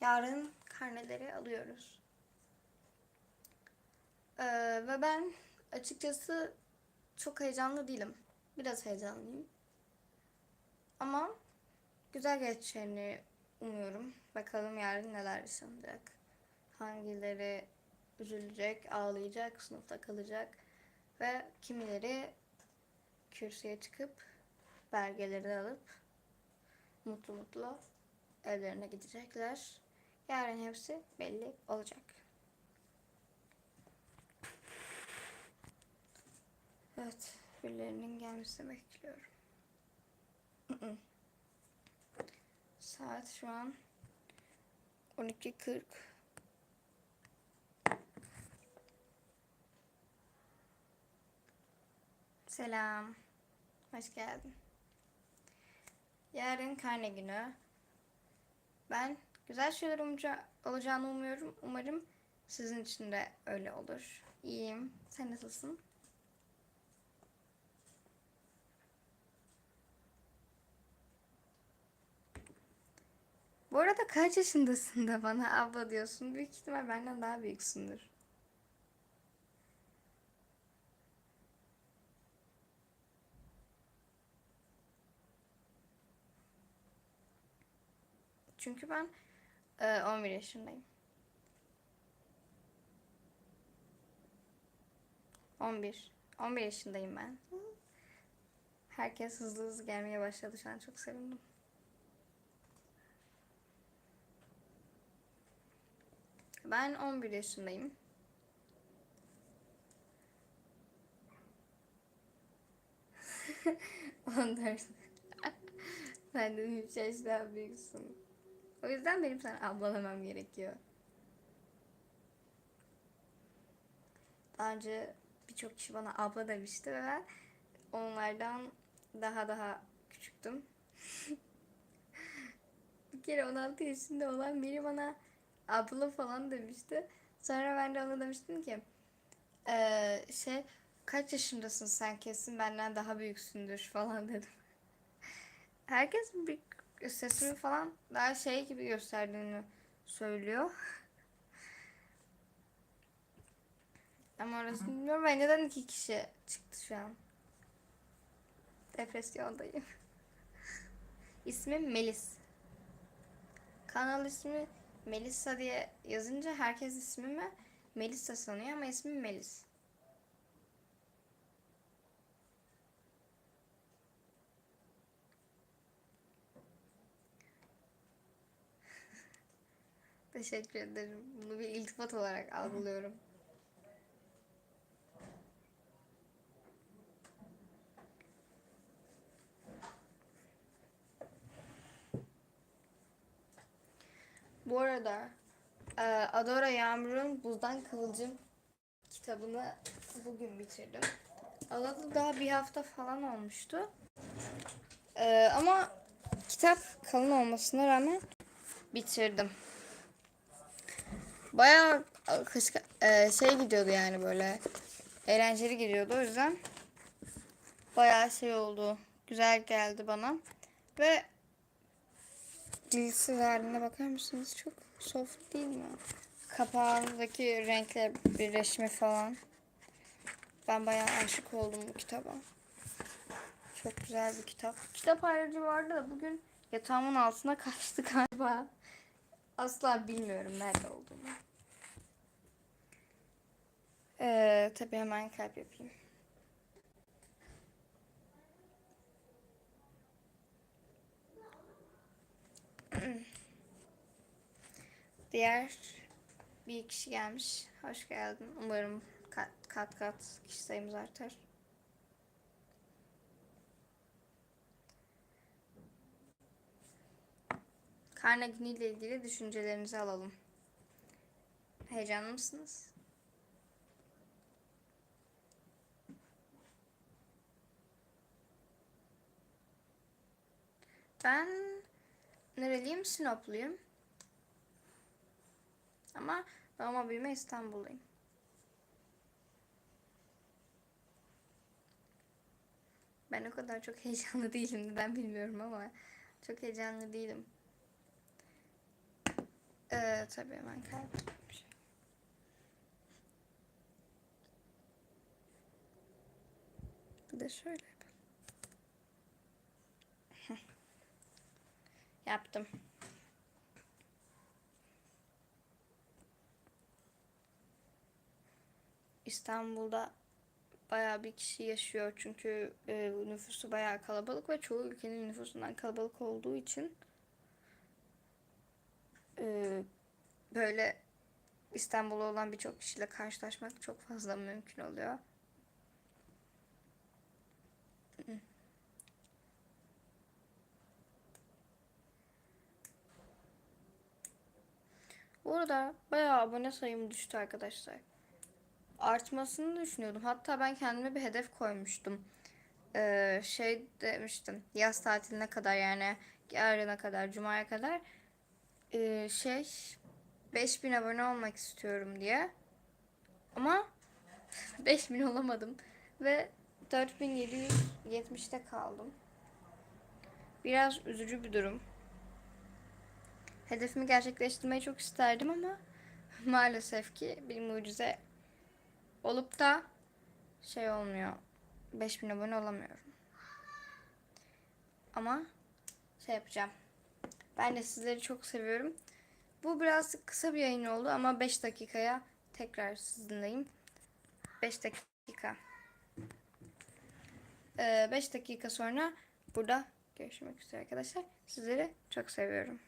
Yarın karneleri alıyoruz. Ee, ve ben açıkçası çok heyecanlı değilim. Biraz heyecanlıyım. Ama güzel geçeceğini umuyorum. Bakalım yarın neler yaşanacak. Hangileri üzülecek, ağlayacak, sınıfta kalacak ve kimileri kürsüye çıkıp belgeleri alıp mutlu mutlu evlerine gidecekler. Yarın hepsi belli olacak. Evet, birilerinin gelmesini bekliyorum. Saat şu an 12.40. Selam. Hoş geldin. Yarın karne günü. Ben güzel şeyler umuca- olacağını umuyorum. Umarım sizin için de öyle olur. İyiyim. Sen nasılsın? Bu arada kaç yaşındasın da bana abla diyorsun? Büyük ihtimal benden daha büyüksündür. Çünkü ben e, 11 yaşındayım. 11. 11 yaşındayım ben. Herkes hızlı hızlı gelmeye başladı şu an çok sevindim. Ben 11 yaşındayım. On dört. Benden 3 yaş daha büyüksün. O yüzden benim sana ablalamam gerekiyor. Daha önce birçok kişi bana abla demişti ve ben onlardan daha daha küçüktüm. bir kere 16 yaşında olan biri bana abla falan demişti. Sonra ben de ona demiştim ki "Ee, şey kaç yaşındasın sen kesin benden daha büyüksündür falan dedim. Herkes bir sesimi falan daha şey gibi gösterdiğini söylüyor. Ama orasını bilmiyorum. Ben neden iki kişi çıktı şu an? Depresyondayım. İsmim Melis. Kanal ismi Melissa diye yazınca herkes ismimi Melissa sanıyor ama ismim Melis. Teşekkür ederim. Bunu bir iltifat olarak algılıyorum. Bu arada e, Adora Yağmur'un Buzdan Kıvılcım kitabını bugün bitirdim. Alalı daha bir hafta falan olmuştu. E, ama kitap kalın olmasına rağmen bitirdim. Bayağı kış, e, şey gidiyordu yani böyle eğlenceli gidiyordu o yüzden bayağı şey oldu. Güzel geldi bana. Ve cilsi haline bakar mısınız? Çok soft değil mi? Kapağındaki renkle birleşme falan. Ben bayağı aşık oldum bu kitaba. Çok güzel bir kitap. Kitap ayrıcı vardı da bugün yatağımın altına kaçtı galiba. Asla bilmiyorum nerede olduğunu. Ee, tabii hemen kalp yapayım. Diğer bir kişi gelmiş. Hoş geldin. Umarım kat kat, kat kişi sayımız artar. Karne günüyle ilgili düşüncelerinizi alalım. Heyecanlı mısınız? Ben nereliyim? Sinopluyum. Ama doğma büyüme İstanbulluyum. Ben o kadar çok heyecanlı değilim. Ben bilmiyorum ama çok heyecanlı değilim. Ee, tabii hemen kaybettim. Bir de şöyle. Yaptım. İstanbul'da bayağı bir kişi yaşıyor çünkü e, nüfusu bayağı kalabalık ve çoğu ülkenin nüfusundan kalabalık olduğu için e, böyle İstanbul'da olan birçok kişiyle karşılaşmak çok fazla mümkün oluyor. Bu arada bayağı abone sayım düştü arkadaşlar. Artmasını düşünüyordum. Hatta ben kendime bir hedef koymuştum. Ee, şey demiştim. Yaz tatiline kadar yani yarına kadar, cumaya kadar ee, şey 5000 abone olmak istiyorum diye. Ama 5000 olamadım ve 4770'te kaldım. Biraz üzücü bir durum. Hedefimi gerçekleştirmeyi çok isterdim ama maalesef ki bir mucize olup da şey olmuyor. 5000 abone olamıyorum. Ama şey yapacağım. Ben de sizleri çok seviyorum. Bu biraz kısa bir yayın oldu ama 5 dakikaya tekrar sizinleyim. 5 dakika. 5 dakika sonra burada görüşmek üzere arkadaşlar. Sizleri çok seviyorum.